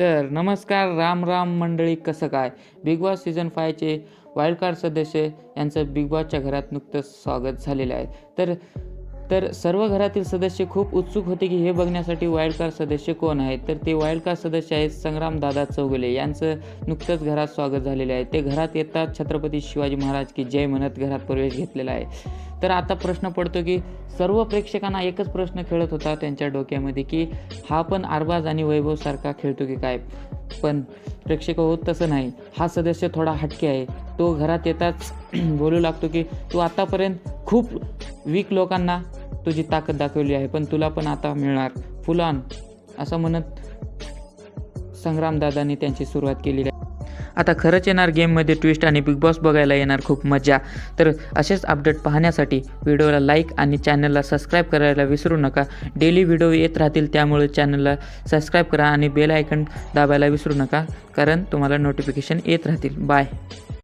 तर नमस्कार राम राम मंडळी कसं काय? बिग बॉस सीझन फायचे वाईल्ड कार्ड सदस्य यांचं बिग बॉसच्या घरात नुकतंच स्वागत झालेलं आहे. तर तर सर्व घरातील सदस्य खूप उत्सुक होते की हे बघण्यासाठी वाईल्ड कार्ड सदस्य कोण आहेत? तर ते वाईल्ड कार्ड सदस्य आहेत संग्रामदादा चौगुले. यांचं नुकतंच घरात स्वागत झालेलं आहे. ते घरात येतात. छत्रपती शिवाजी महाराज की जय म्हणत घरात प्रवेश घेतलेला आहे. तर आता प्रश्न पडतो की सर्व प्रेक्षकांना एकच प्रश्न खेळत होता त्यांच्या डोक्यामध्ये की हा पण अरबाज आणि वैभवसारखा खेळतो की काय? पण प्रेक्षक होत तसं नाही. हा सदस्य थोडा हटके आहे. तो घरात येताच बोलू लागतो की तू आतापर्यंत खूप वीक लोकांना तुझी ताकद दाखवली आहे पण तुला पण आता मिळणार. फुलान असं म्हणत संग्रामदादांनी त्यांची सुरुवात केलेली आहे. आता खरंच येणार गेममध्ये ट्विस्ट आणि बिग बॉस बघायला येणार खूप मजा तर असेच अपडेट पाहण्यासाठी व्हिडिओला लाईक आणि चॅनलला सबस्क्राईब करायला विसरू नका. डेली व्हिडिओ येत राहतील त्यामुळे चॅनलला सबस्क्राईब करा आणि बेल आयकन दाबायला विसरू नका कारण तुम्हाला नोटिफिकेशन येत राहतील. बाय